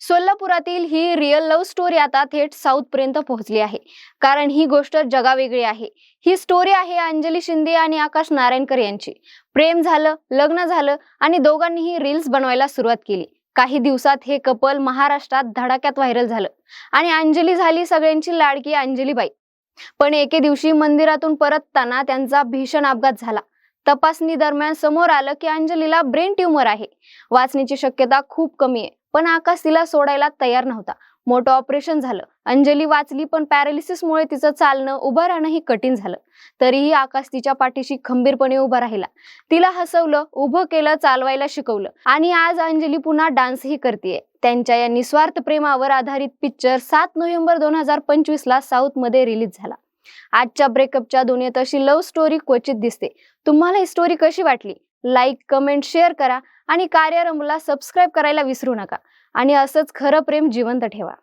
सोलापुरातील ही real love story आता थेट साऊथ पर्यंत पोहोचली आहे. कारण ही गोष्ट जगावेगळी आहे. ही स्टोरी आहे अंजली शिंदे आणि आकाश नारायणकर यांची. प्रेम झालं लग्न झालं आणि दोघांनीही रील्स बनवायला सुरुवात केली. काही दिवसात हे कपल महाराष्ट्रात धडाक्यात व्हायरल झालं आणि अंजली झाली सगळ्यांची लाडकी अंजलीबाई. पण एके दिवशी मंदिरातून परतताना त्यांचा भीषण अपघात झाला. तपासणी दरम्यान समोर आलं की अंजलीला ब्रेन ट्यूमर आहे. वाचण्याची शक्यता खूप कमी आहे. पण आकाश तिला सोडायला तयार नव्हता. मोठं ऑपरेशन झालं. अंजली वाचली पण पॅरालिसिसमुळे तिचं चालणं उभं राहणं ही कठीण झालं. तरीही आकाश तिच्या पाठीशी खंबीरपणे उभा राहिला. तिला हसवलं उभं केलं चालवायला शिकवलं. आणि आज अंजली पुन्हा डान्सही करते त्यांच्या या निस्वार्थ प्रेमावर आधारित पिक्चर सात नोव्हेंबर दोन हजार पंचवीस ला साऊथमध्ये रिलीज झाला. आजच्या ब्रेकअपच्या दुनियेत अशी लव्ह स्टोरी क्वचित दिसते. तुम्हाला ही स्टोरी कशी वाटली? लाईक कमेंट शेअर करा. आणि कार्यारंभला सबस्क्राईब करायला विसरू नका. आणि असंच खरं प्रेम जिवंत ठेवा.